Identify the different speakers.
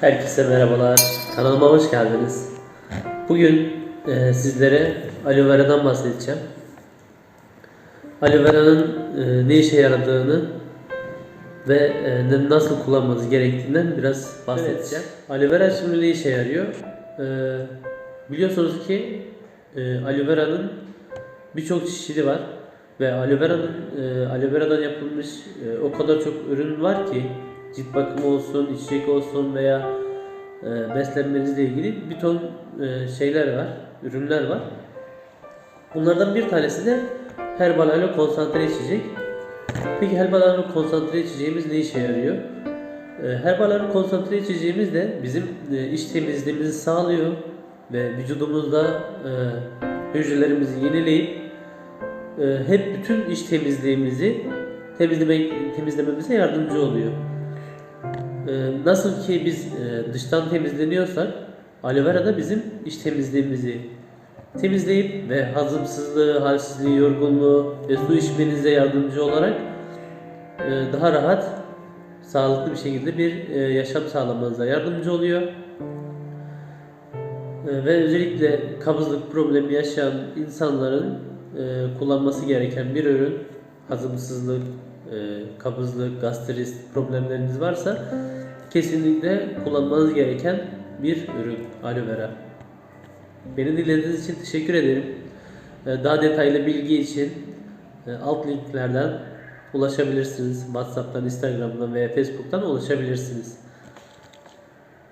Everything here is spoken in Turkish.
Speaker 1: Herkese merhabalar. Kanalıma hoş geldiniz. Bugün e, sizlere aloe vera'dan bahsedeceğim. Aloe vera'nın e, ne işe yaradığını ve e, nasıl kullanmanız gerektiğinden biraz bahsedeceğim. Aloe vera şimdi ne işe yarıyor? E, biliyorsunuz ki e, aloe vera'nın birçok çeşidi var ve aloe vera'nın e, aloe vera'dan yapılmış e, o kadar çok ürün var ki cilt bakımı olsun, içecek olsun veya e, beslenmenizle ilgili bir ton e, şeyler var, ürünler var. Bunlardan bir tanesi de herbal aloe konsantre içecek. Peki herbal aloe konsantre içeceğimiz ne işe yarıyor? E, herbal aloe konsantre içeceğimiz de bizim e, iç temizliğimizi sağlıyor ve vücudumuzda e, hücrelerimizi yenileyip e, hep bütün iç temizliğimizi temizlemek temizlememize yardımcı oluyor. Ee, nasıl ki biz e, dıştan temizleniyorsak aloe vera da bizim iç temizliğimizi temizleyip ve hazımsızlığı, halsizliği, yorgunluğu ve su içmenize yardımcı olarak e, daha rahat, sağlıklı bir şekilde bir e, yaşam sağlamanıza yardımcı oluyor. Ve özellikle kabızlık problemi yaşayan insanların kullanması gereken bir ürün. Hazımsızlık, kabızlık, gastrit problemleriniz varsa kesinlikle kullanmanız gereken bir ürün aloe vera. Beni dinlediğiniz için teşekkür ederim. E, Daha detaylı bilgi için e, alt linklerden ulaşabilirsiniz. WhatsApp'tan, Instagram'dan veya Facebook'tan ulaşabilirsiniz.